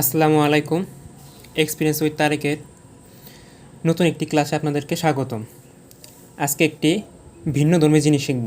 আসসালামু আলাইকুম experience with তারেকের নতুন একটি ক্লাসে আপনাদেরকে স্বাগতম। আজকে একটি ভিন্ন ধর্মী জিনিস শিখব।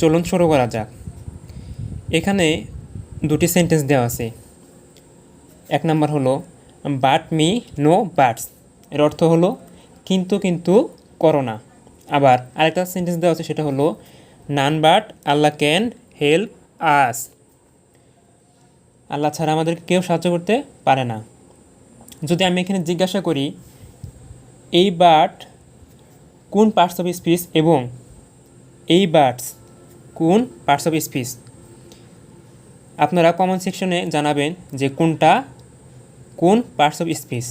চলুন শুরু করা যাক। এখানে দুটি সেন্টেন্স দেওয়া আছে। এক নাম্বার হলো বাট মি নো বাটস এর অর্থ হলো, কিন্তু কিন্তু করোনা আবার আরেকটা সেন্টেন্স দেওয়া আছে, সেটা হলো none but Allah can help us Allah ছাড়া আমাদেরকে কেউ সাহায্য করতে পারে না। যদি আমি এখানে জিজ্ঞাসা করি, এই বার্ড কোন পার্টস অফ স্পিচ এবং এই বার্ডস কোন পার্টস অফ স্পিচ আপনারা কমেন্ট সেকশনে জানাবেন যে কোনটা কোন পার্টস অফ স্পিচ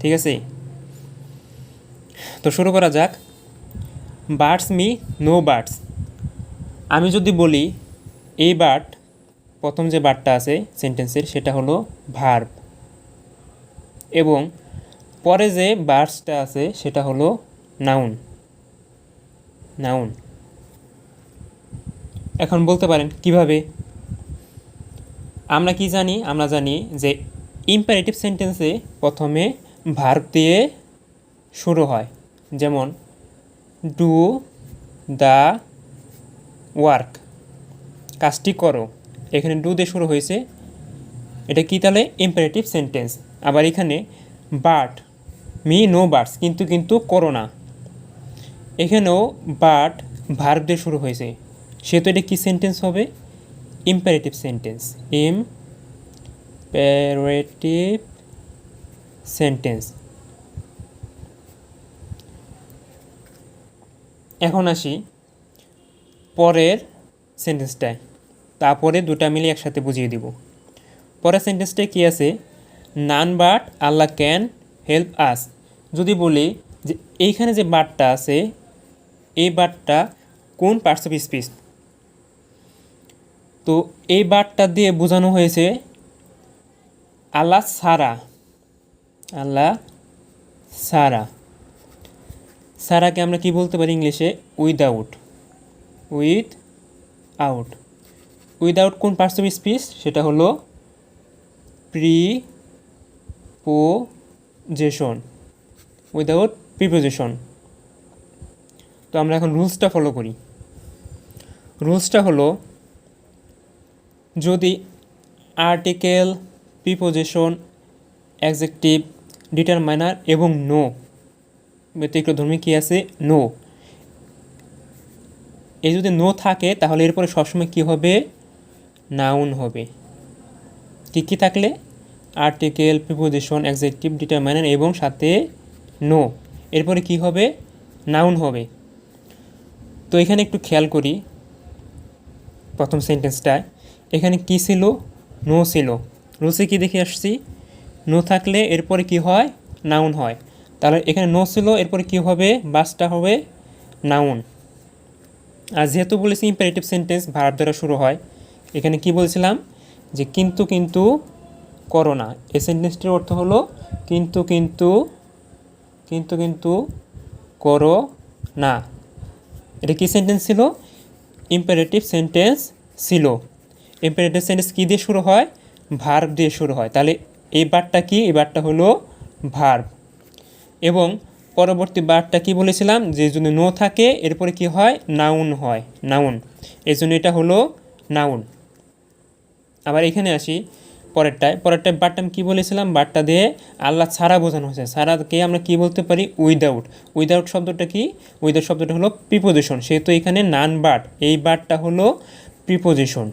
ঠিক আছে? তো শুরু করা যাক। Birds me no birds. আমি যদি বলি, এই বার্ড প্রথম যে বার্ডটা আছে সেন্টেন্সের সেটা হলো ভার্ব এবং পরে যে বার্সটা আছে, সেটা হলো নাউন নাউন এখন বলতে পারেন, কীভাবে? আমরা কি জানি? আমরা জানি যে ইম্পারেটিভ সেন্টেন্সে প্রথমে ভার্ব দিয়ে শুরু হয়। যেমন ডু দ্য ওয়ার্ক কাজটি করো। এখানে ডু দিয়ে শুরু হয়েছে। এটা কি তাহলে? ইম্পারেটিভ সেন্টেন্স আবার এখানে বাট মি নো বার্ডস কিন্তু কিন্তু করো না এখানেও বাট ভার্ব দিয়ে শুরু হয়েছে। সেহেতু এটা কী সেন্টেন্স হবে? Imperative sentence imperative sentence এখন আসি পরের সেন্টেন্সটায় তারপরে দুটা মিলিয়ে একসাথে বুঝিয়ে দিব। পরের সেন্টেন্সটা কী আছে? None but Allah can help us যদি বলি যে এইখানে যে বাটটা আছে, এই বাটটা কোন পার্টস অফ স্পিচ তো এই বাটটা দিয়ে বোঝানো হয়েছে আল্লাহ সারা আল্লাহ সারা সারাকে আমরা কি বলতে পারি ইংলিশে? উইদাউট উইথ আউট উইদাউট কোন পার্টস অফ স্পিচ সেটা হলো প্রি পোজেশন উইদাউট প্রিপোজেশন। তো আমরা এখন রুলসটা ফলো করি। রুলসটা হলো, যদি আর্টিকেল, প্রিপোজেশন অ্যাকজেক্টিভ ডিটারমাইনার এবং নো ব্যতিক্রমধর্মী কী আছে? নো। এই যদি নো থাকে, তাহলে এরপরে সবসময় কী হবে? নাউন হবে। কী কী থাকলে? আর্টিকেল, প্রিপোজিশন অ্যাকজেক্টিভ ডিটারমাইনার এবং সাথে নো। এরপরে কি হবে? নাউন হবে। তো এখানে একটু খেয়াল করি প্রথম সেন্টেন্সটায়। এখানে কি ছিল? নো ছিল। রুসে কি দেখে আসছি? নো থাকলে এরপরে কি হয়? নাউন হয়। তাহলে এখানে নো ছিল, এরপরে কি হবে? বাসটা হবে নাউন। আর যেহেতু বলেছি ইম্পারেটিভ সেন্টেন্স ভার্ব দ্বারা শুরু হয় এখানে কি বলছিলাম? যে কিন্তু কিন্তু করো না। এই সেন্টেন্সটির অর্থ হলো কিন্তু কিন্তু কিন্তু কিন্তু করো না। এটা কী সেন্টেন্স ছিল? ইম্পারেটিভ সেন্টেন্স ছিল। ইম্পারেটিভ সেন্টেন্স কী দিয়ে শুরু হয়? ভার্ব দিয়ে শুরু হয়। তাহলে এই বারটা কি? এই বারটা হলো ভার্ব এবং পরবর্তী বারটা কি বলেছিলাম? যে যদি নো থাকে, এরপরে কি হয়? নাউন হয়। নাউন এই জন্য এটা হলো নাউন আবার এখানে আসি, পরেরটায়। পরেরটায় বারটা আমি কী বলেছিলাম? বারটা দিয়ে আল্লাহ ছাড়া বোঝানো হয়েছে। ছাড়াকে আমরা কি বলতে পারি? উইদাউট উইদাউট শব্দটা কি? উইদাউট শব্দটা হলো প্রিপোজিশন সেহেতু এখানে নান বাট এই বারটা হলো প্রিপোজিশন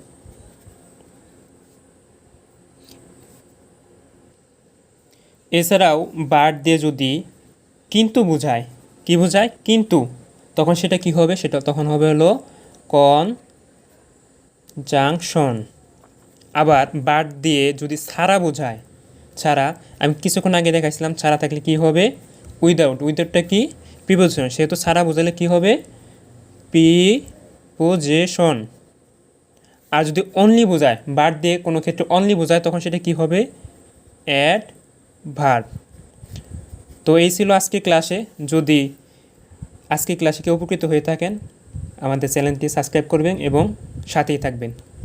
এছাড়াও বার্ড দিয়ে যদি কিন্তু বোঝায়, কি বোঝায়? কিন্তু। তখন সেটা কি হবে? সেটা তখন হবে হলো কন জাংশন আবার বার্ড দিয়ে যদি ছাড়া বোঝায়, ছাড়া, আমি কিছুক্ষণ আগে দেখাইছিলাম ছাড়া থাকলে কি হবে? উইদাউট উইদাউটটা কি? প্রিপোজিশন সেহেতু ছাড়া বোঝালে কি হবে? প্রিপোজেশন আর যদি অনলি বোঝায় বার্ড দিয়ে কোনো ক্ষেত্রে অনলি বোঝায়, তখন সেটা কি হবে? অ্যাড ভার্ব তো এই ছিল আজকে ক্লাসে যদি আজকে ক্লাসে কেউ উপকৃত হয়ে থাকেন, আমাদের চ্যানেলটি সাবস্ক্রাইব করবেন এবং সাথেই থাকবেন।